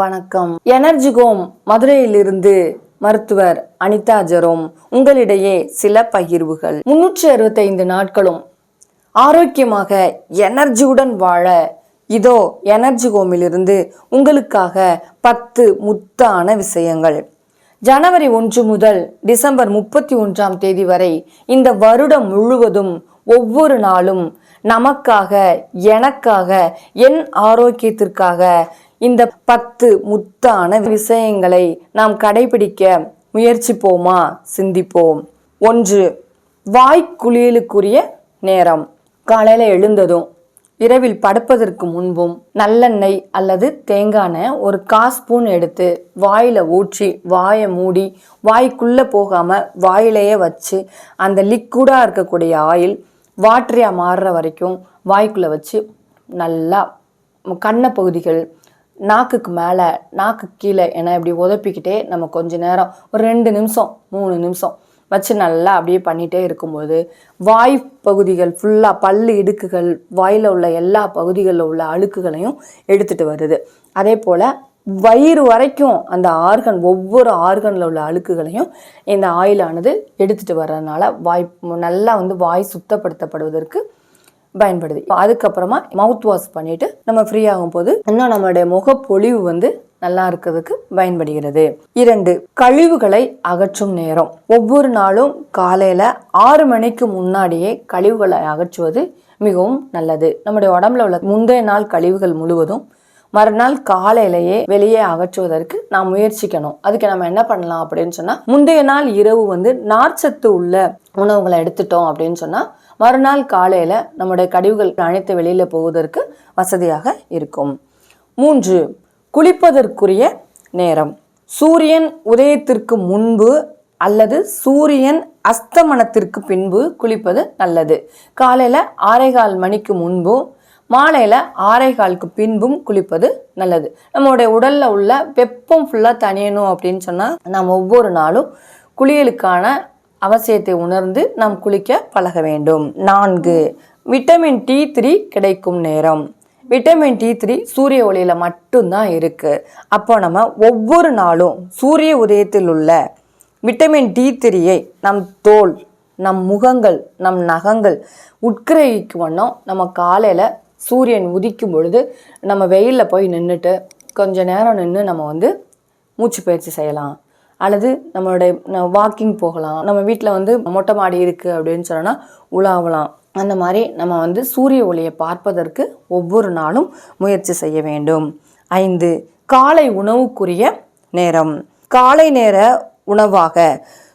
வணக்கம். எனர்ஜிகோம் மதுரையிலிருந்து மருத்துவர் அனிதா ஜெரோம் உங்களிடையே சில பகிர்வுகள். முன்னூற்றி அறுபத்தைந்து நாட்களும் ஆரோக்கியமாக எனர்ஜியுடன் வாழ இதோ எனர்ஜி ஹோமிலிருந்து உங்களுக்காக பத்து முத்தான விஷயங்கள். ஜனவரி ஒன்று முதல் டிசம்பர் முப்பத்தி ஒன்றாம் தேதி வரை இந்த வருடம் முழுவதும் ஒவ்வொரு நாளும் நமக்காக எனக்காக என் ஆரோக்கியத்திற்காக இந்த பத்து முத்தான விஷயங்களை நாம் கடைபிடிக்க முயற்சிப்போமா? சிந்திப்போம். ஒன்று வாய்க்குளியலுக்குரிய நேரம். காலையில் எழுந்ததும் இரவில் படுப்பதற்கு முன்பும் நல்லெண்ணெய் அல்லது தேங்காய் ஒரு கால் ஸ்பூன் எடுத்து வாயில் ஊற்றி வாயை மூடி வாய்க்குள்ளே போகாமல் வாயிலேயே வச்சு அந்த லிக்விடாக இருக்கக்கூடிய ஆயில் வாட்டரியாக மாறுற வரைக்கும் வாய்க்குள்ளே வச்சு நல்லா கண்ண பகுதிகள் நாக்குக்கு மேலே நாக்கு கீழே என இப்படி உதப்பிக்கிட்டே நம்ம கொஞ்ச நேரம் ஒரு ரெண்டு நிமிஷம் மூணு நிமிஷம் வச்சு நல்லா அப்படியே பண்ணிகிட்டே இருக்கும்போது வாய் பகுதிகள் ஃபுல்லாக பல் இடுக்குகள் வாயில் உள்ள எல்லா பகுதிகளில் உள்ள அழுக்குகளையும் எடுத்துகிட்டு வருது. அதே போல் வயிறு வரைக்கும் அந்த ஆர்கன் ஒவ்வொரு ஆர்கனில் உள்ள அழுக்குகளையும் இந்த ஆயிலானது எடுத்துகிட்டு வர்றதுனால வாய் நல்லா வந்து வாய் சுத்தப்படுத்தப்படுவதற்கு பயன்படுது. அதுக்கப்புறமா மவுத் வாஷ் பண்ணிட்டு நம்ம ஃப்ரீ ஆகும் போது இன்னும் நம்மளுடைய முகப்பொழிவு வந்து நல்லா இருக்கிறதுக்கு பயன்படுகிறது. இரண்டு கழிவுகளை அகற்றும் நேரம். ஒவ்வொரு நாளும் காலையில ஆறு மணிக்கு முன்னாடியே கழிவுகளை அகற்றுவது மிகவும் நல்லது. நம்முடைய உடம்புல உள்ள முந்தைய நாள் கழிவுகள் முழுவதும் மறுநாள் காலையிலேயே வெளியே அகற்றுவதற்கு நாம் முயற்சிக்கணும். அதுக்கு நம்ம என்ன பண்ணலாம் அப்படின்னு சொன்னா முந்தைய நாள் இரவு வந்து நார்ச்சத்து உள்ள உணவுகளை எடுத்துட்டோம் அப்படின்னு சொன்னா மறுநாள் காலையில் நம்முடைய கழிவுகள் அனைத்து வெளியில் போவதற்கு வசதியாக இருக்கும். மூன்று குளிப்பதற்குரிய நேரம். சூரியன் உதயத்திற்கு முன்பு அல்லது சூரியன் அஸ்தமனத்திற்கு பின்பு குளிப்பது நல்லது. காலையில் ஆறேகால் மணிக்கு முன்பும் மாலையில் ஆறேகாலுக்கு பின்பும் குளிப்பது நல்லது. நம்மளுடைய உடலில் உள்ள வெப்பம் ஃபுல்லாக தணியணும் அப்படின்னு சொன்னால் நாம் ஒவ்வொரு நாளும் குளியலுக்கான அவசியத்தை உணர்ந்து நாம் குளிக்க பழக வேண்டும். நான்கு விட்டமின் டி த்ரீ கிடைக்கும் நேரம். விட்டமின் டி த்ரீ சூரிய ஒளியில் மட்டும்தான் இருக்குது அப்போ நம்ம ஒவ்வொரு நாளும் சூரிய உதயத்தில் உள்ள விட்டமின் டி த்ரீயை நம் தோல் நம் முகங்கள் நம் நகங்கள் உட்கிரகிக்கும் வண்ணம் நம்ம காலையில் சூரியன் உதிக்கும் பொழுது நம்ம வெயிலில் போய் நின்றுட்டு கொஞ்சம் நேரம் நின்று நம்ம வந்து மூச்சு பயிற்சி செய்யலாம். அல்லது நம்மளுடைய வாக்கிங் போகலாம். நம்ம வீட்டில் வந்து மொட்டை மாடி இருக்குது அப்படின்னு சொன்னோன்னா உலாவலாம். அந்த மாதிரி நம்ம வந்து சூரிய ஒளியை பார்ப்பதற்கு ஒவ்வொரு நாளும் முயற்சி செய்ய வேண்டும். ஐந்து காலை உணவுக்குரிய நேரம். காலை நேர உணவாக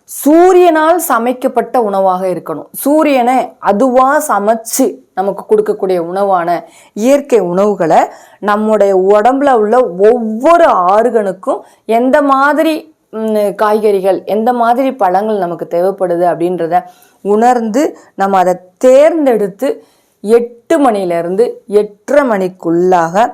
சூரியனால் சமைக்கப்பட்ட உணவாக இருக்கணும். சூரியனை அதுவாக சமைச்சு நமக்கு கொடுக்கக்கூடிய உணவான இயற்கை உணவுகளை நம்முடைய உடம்புல உள்ள ஒவ்வொரு ஆறுகனுக்கும் எந்த மாதிரி காய்கறிகள் எந்த மாதிரி பழங்கள் நமக்கு தேவைப்படுது அப்படின்றத உணர்ந்து நம்ம அதை தேர்ந்தெடுத்து எட்டு மணிலேருந்து எட்டரை மணிக்குள்ளாக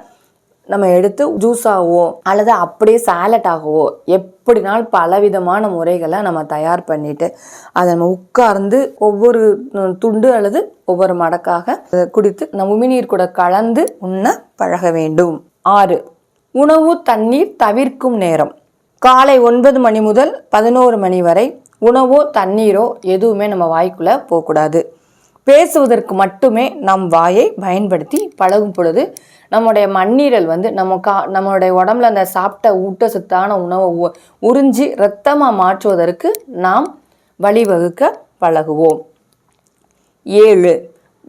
நம்ம எடுத்து ஜூஸாகவோ அல்லது அப்படியே சாலட்டாகவோ எப்படினால் பலவிதமான முறைகளை நம்ம தயார் பண்ணிட்டு அதை நம்ம உட்கார்ந்து ஒவ்வொரு துண்டு அல்லது ஒவ்வொரு மடக்காக குடித்து நம்ம உமிநீர் கூட கலந்து உண்ண பழக வேண்டும். ஆறு உணவு தண்ணீர் தவிர்க்கும் நேரம். காலை ஒன்பது மணி முதல் பதினோரு மணி வரை உணவோ தண்ணீரோ எதுவுமே நம்ம வாய்க்குள்ளே போகக்கூடாது. பேசுவதற்கு மட்டுமே நம் வாயை பயன்படுத்தி பழகும் பொழுது நம்முடைய மண்ணீரல் வந்து நம்ம கா நம்மளுடைய உடம்புல அந்த சாப்பிட்ட ஊட்டச்சத்தான உணவை உ- உறிஞ்சி இரத்தமாக மாற்றுவதற்கு நாம் வழிவகுக்க பழகுவோம். ஏழு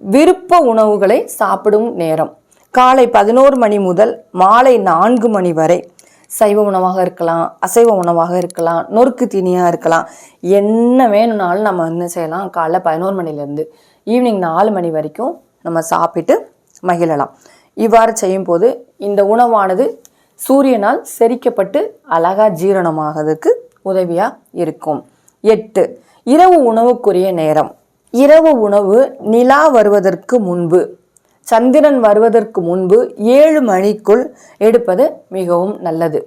விருப்ப உணவுகளை சாப்பிடும் நேரம். காலை பதினோரு மணி முதல் மாலை நான்கு மணி வரை சைவ உணவாக இருக்கலாம் அசைவ உணவாக இருக்கலாம் நொறுக்கு தீனியாக இருக்கலாம். என்ன வேணும்னாலும் நம்ம என்ன செய்யலாம். காலைல பதினோரு மணிலேருந்து ஈவினிங் நாலு மணி வரைக்கும் நம்ம சாப்பிட்டு மகிழலாம். இவ்வாறு செய்யும்போது இந்த உணவானது சூரியனால் செரிக்கப்பட்டு அழகா ஜீரணமாகிறதுக்கு உதவியாக இருக்கும். எட்டு இரவு உணவுக்குரிய நேரம். இரவு உணவு நிலா வருவதற்கு முன்பு சந்திரன் வருவதற்கு முன்பு ஏழு மணிக்குள் எடுப்பது மிகவும் நல்லது.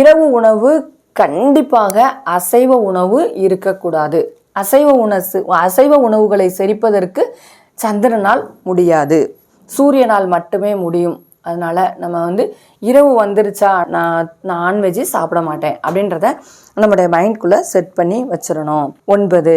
இரவு உணவு கண்டிப்பாக அசைவ உணவு இருக்கக்கூடாது. அசைவ உணவு அசைவ உணவுகளை செரிப்பதற்கு சந்திரனால் முடியாது. சூரியனால் மட்டுமே முடியும். அதனால் நம்ம வந்து இரவு வந்துருச்சா நான் நான்வெஜ்ஜு சாப்பிட மாட்டேன் அப்படின்றத நம்முடைய மைண்ட்குள்ளே செட் பண்ணி வச்சிடணும். ஒன்பது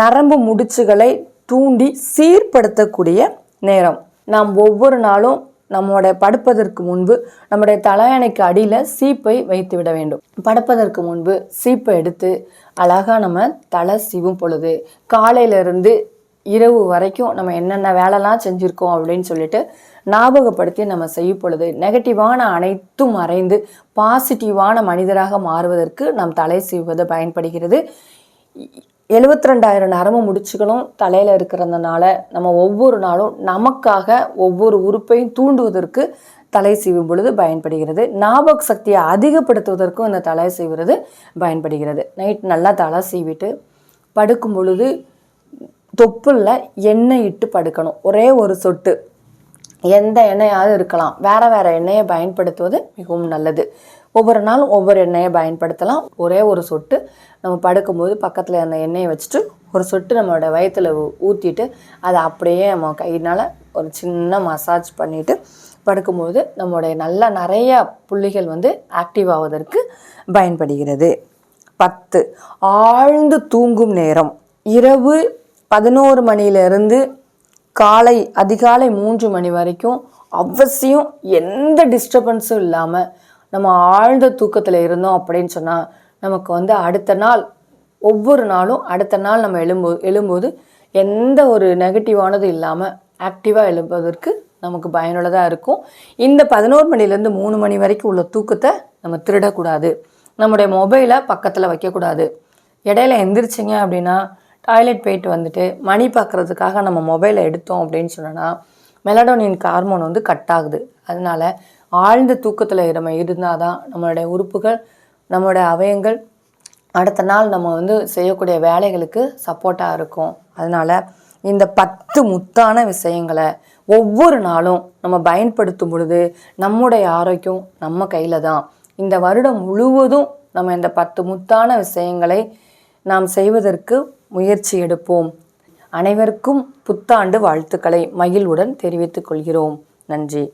நரம்பு முடிச்சுகளை தூண்டி சீர்படுத்தக்கூடிய நேரம். நாம் ஒவ்வொரு நாளும் நம்முடைய படுப்பதற்கு முன்பு நம்முடைய தலையணைக்கு அடியில் சீப்பை வைத்து விட வேண்டும். படுப்பதற்கு முன்பு சீப்பை எடுத்து அழகாக நம்ம தலை சீவும் பொழுது காலையிலிருந்து இரவு வரைக்கும் நம்ம என்னென்ன வேலைலாம் செஞ்சுருக்கோம் அப்படின்னு சொல்லிட்டு ஞாபகப்படுத்தி நம்ம செய்யும் பொழுது நெகட்டிவான அனைத்தும் மறைந்து பாசிட்டிவான மனிதராக மாறுவதற்கு நம் தலை சீவுவது பயன்படுகிறது. எழுபத்தி ரெண்டாயிரம் நரம்பு முடிச்சுகளும் தலையில் இருக்கிறதுனால நம்ம ஒவ்வொரு நாளும் நமக்காக ஒவ்வொரு உறுப்பையும் தூண்டுவதற்கு தலை சீவும் பொழுது பயன்படுகிறது. ஞாபக சக்தியை அதிகப்படுத்துவதற்கும் இந்த தலை சீவுறது பயன்படுகிறது. நைட் நல்லா தலை சீவிட்டு படுக்கும் பொழுது தொப்புளில் எண்ணெய் இட்டு படுக்கணும். ஒரே ஒரு சொட்டு. எந்த எண்ணெயாவது இருக்கலாம். வேறு வேறு எண்ணெயை பயன்படுத்துவது மிகவும் நல்லது. ஒவ்வொரு நாளும் ஒவ்வொரு எண்ணெயை பயன்படுத்தலாம். ஒரே ஒரு சொட்டு நம்ம படுக்கும்போது பக்கத்தில் அந்த எண்ணெயை வச்சுட்டு ஒரு சொட்டு நம்மளோட வயிற்றுல ஊற்றிட்டு அதை அப்படியே நம்ம கையினால் ஒரு சின்ன மசாஜ் பண்ணிவிட்டு படுக்கும்போது நம்மளுடைய நல்ல நிறைய புள்ளிகள் வந்து ஆக்டிவ் ஆவதற்கு பயன்படுகிறது. பத்து ஆழ்ந்து தூங்கும் நேரம். இரவு பதினோரு மணியிலிருந்து காலை அதிகாலை மூன்று மணி வரைக்கும் அவசியம் எந்த டிஸ்டர்பன்ஸும் இல்லாமல் நம்ம ஆழ்ந்த தூக்கத்தில் இருந்தோம் அப்படின்னு சொன்னால் நமக்கு வந்து அடுத்த நாள் ஒவ்வொரு நாளும் அடுத்த நாள் நம்ம எழும்போ எழும்போது எந்த ஒரு நெகட்டிவானதும் இல்லாமல் ஆக்டிவாக எழும்புவதற்கு நமக்கு பயனுள்ளதாக இருக்கும். இந்த பதினோரு மணிலேருந்து மூணு மணி வரைக்கும் உள்ள தூக்கத்தை நம்ம திருடக்கூடாது. நம்முடைய மொபைலை பக்கத்தில் வைக்கக்கூடாது. இடையில எந்திரிச்சிங்க அப்படின்னா டாய்லெட் போயிட்டு வந்துட்டு மணி பார்க்குறதுக்காக நம்ம மொபைலை எடுத்தோம் அப்படின்னு சொன்னோன்னா மெலடோனின் ஹார்மோன் வந்து கட் ஆகுது. அதனால ஆழ்ந்த தூக்கத்தில் நம்ம இருந்தால் தான் நம்மளுடைய உறுப்புகள் நம்மளுடைய அவயங்கள் அடுத்த நாள் நம்ம வந்து செய்யக்கூடிய வேலைகளுக்கு சப்போர்ட்டாக இருக்கும். அதனால் இந்த பத்து முத்தான விஷயங்களை ஒவ்வொரு நாளும் நம்ம பயன்படுத்தும் பொழுது நம்முடைய ஆரோக்கியம் நம்ம கையில் தான். இந்த வருடம் முழுவதும் நம்ம இந்த பத்து முத்தான விஷயங்களை நாம் செய்வதற்கு முயற்சி எடுப்போம். அனைவருக்கும் புத்தாண்டு வாழ்த்துக்களை மகிழ்வுடன் தெரிவித்துக் கொள்கிறோம். நன்றி.